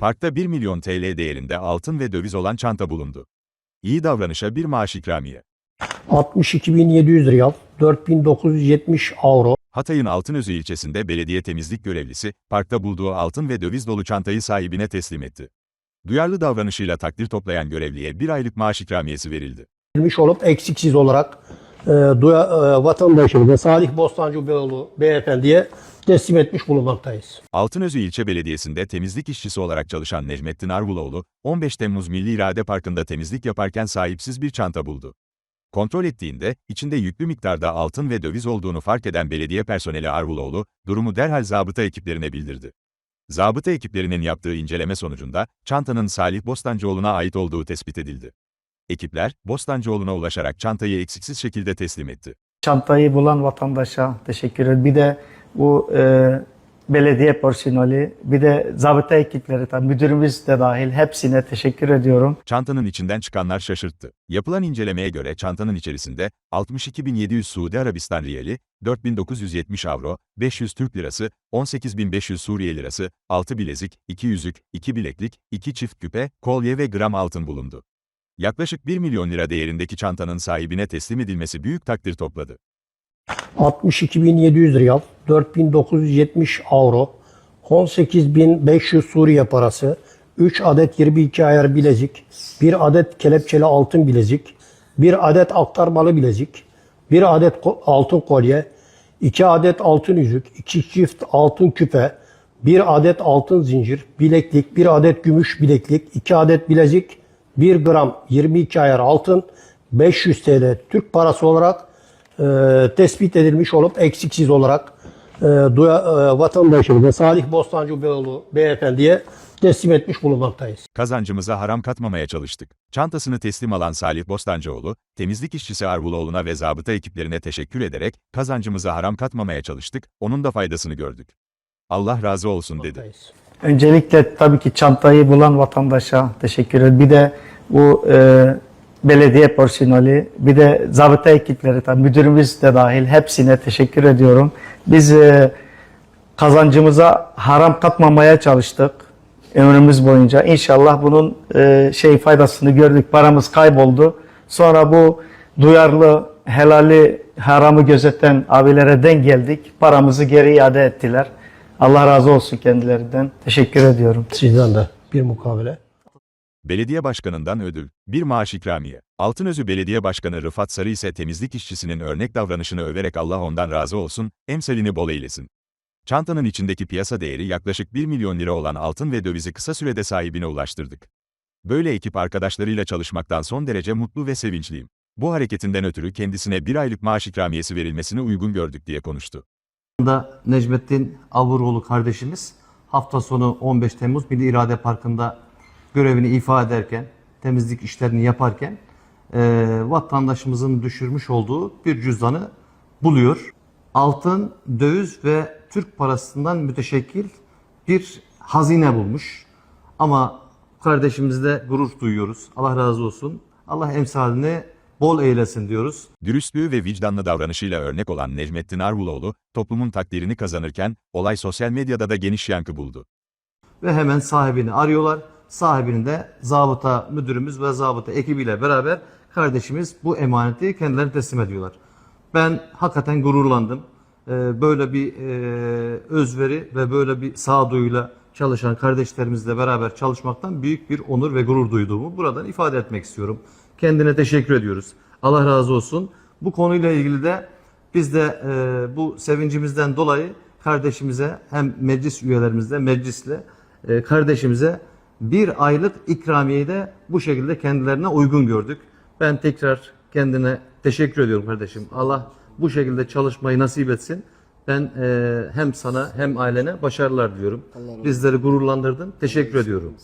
Parkta 1 milyon TL değerinde altın ve döviz olan çanta bulundu. İyi davranışa bir maaş ikramiye. 62.700 riyal, 4.970 avro, Hatay'ın Altınözü ilçesinde belediye temizlik görevlisi, parkta bulduğu altın ve döviz dolu çantayı sahibine teslim etti. Duyarlı davranışıyla takdir toplayan görevliye bir aylık maaş ikramiyesi verildi. verilmiş olup eksiksiz olarak e, duya, e, vatandaşımıza Salih Bostancıoğlu beyefendiye teslim etmiş bulunmaktayız. Altınözü ilçe belediyesinde temizlik işçisi olarak çalışan Necmettin Arvuloğlu, 15 Temmuz Milli İrade Parkı'nda temizlik yaparken sahipsiz bir çanta buldu. Kontrol ettiğinde, içinde yüklü miktarda altın ve döviz olduğunu fark eden belediye personeli Arvuloğlu, durumu derhal zabıta ekiplerine bildirdi. Zabıta ekiplerinin yaptığı inceleme sonucunda, çantanın Salih Bostancıoğlu'na ait olduğu tespit edildi. Ekipler, Bostancıoğlu'na ulaşarak çantayı eksiksiz şekilde teslim etti. Çantayı bulan vatandaşa teşekkür ederim. Bir de bu e, belediye personeli, bir de zabıta ekipleri, tabii müdürümüz de dahil hepsine teşekkür ediyorum. Çantanın içinden çıkanlar şaşırttı. Yapılan incelemeye göre çantanın içerisinde 62.700 Suudi Arabistan riyali, 4.970 avro, 500 Türk lirası, 18.500 Suriye lirası, 6 bilezik, 2 yüzük, 2 bileklik, 2 çift küpe, kolye ve gram altın bulundu. Yaklaşık 1 milyon lira değerindeki çantanın sahibine teslim edilmesi büyük takdir topladı. 62.700 riyal, 4.970 avro, 18.500 Suriye parası, 3 adet 22 ayar bilezik, 1 adet kelepçeli altın bilezik, 1 adet aktarmalı bilezik, 1 adet altın kolye, 2 adet altın yüzük, 2 çift altın küpe, 1 adet altın zincir, bileklik, 1 adet gümüş bileklik, 2 adet bilezik, 1 gram 22 ayar altın, 500 TL Türk parası olarak e, tespit edilmiş olup eksiksiz olarak e, duya, e, vatandaşımıza Salih Bostancıoğlu beyefendiye teslim etmiş bulunmaktayız. Kazancımıza haram katmamaya çalıştık. Çantasını teslim alan Salih Bostancıoğlu, temizlik işçisi Arvuloğlu'na ve zabıta ekiplerine teşekkür ederek, kazancımıza haram katmamaya çalıştık, onun da faydasını gördük. Allah razı olsun dedi. Öncelikle tabii ki çantayı bulan vatandaşa teşekkür ederim. Bir de bu e, belediye personeli, bir de zabıta ekipleri, tabii müdürümüz de dahil hepsine teşekkür ediyorum. Biz e, kazancımıza haram katmamaya çalıştık ömrümüz boyunca. İnşallah bunun e, şey faydasını gördük. Paramız kayboldu. Sonra bu duyarlı, helali, haramı gözeten abilere den geldik. Paramızı geri iade ettiler. Allah razı olsun kendilerinden. Teşekkür ediyorum. Sizden de bir mukabele. Belediye başkanından ödül, bir maaş ikramiye. Altınözü Belediye Başkanı Rıfat Sarı ise temizlik işçisinin örnek davranışını överek Allah ondan razı olsun, emsalini bol eylesin. Çantanın içindeki piyasa değeri yaklaşık 1 milyon lira olan altın ve dövizi kısa sürede sahibine ulaştırdık. Böyle ekip arkadaşlarıyla çalışmaktan son derece mutlu ve sevinçliyim. Bu hareketinden ötürü kendisine bir aylık maaş ikramiyesi verilmesini uygun gördük diye konuştu. da Necmettin Avuroğlu kardeşimiz hafta sonu 15 Temmuz Milli İrade Parkı'nda görevini ifa ederken, temizlik işlerini yaparken e, vatandaşımızın düşürmüş olduğu bir cüzdanı buluyor. Altın, döviz ve Türk parasından müteşekkil bir hazine bulmuş. Ama kardeşimizle gurur duyuyoruz. Allah razı olsun. Allah emsalini bol eylesin diyoruz. Dürüstlüğü ve vicdanlı davranışıyla örnek olan Necmettin Arvuloğlu, toplumun takdirini kazanırken, olay sosyal medyada da geniş yankı buldu. ve hemen sahibini arıyorlar. Sahibini de zabıta müdürümüz ve zabıta ekibiyle beraber kardeşimiz bu emaneti kendilerine teslim ediyorlar. Ben hakikaten gururlandım. Ee, Böyle bir e, özveri ve böyle bir sağduyuyla çalışan kardeşlerimizle beraber çalışmaktan büyük bir onur ve gurur duyduğumu buradan ifade etmek istiyorum. Kendine teşekkür ediyoruz. Allah razı olsun. Bu konuyla ilgili de biz de e, bu sevincimizden dolayı kardeşimize hem meclis üyelerimizle meclisle e, kardeşimize bir aylık ikramiyeyi de bu şekilde kendilerine uygun gördük. Ben tekrar kendine teşekkür ediyorum kardeşim. Allah bu şekilde çalışmayı nasip etsin. Ben e, hem sana hem ailene başarılar diliyorum. Bizleri gururlandırdın. Teşekkür ediyorum.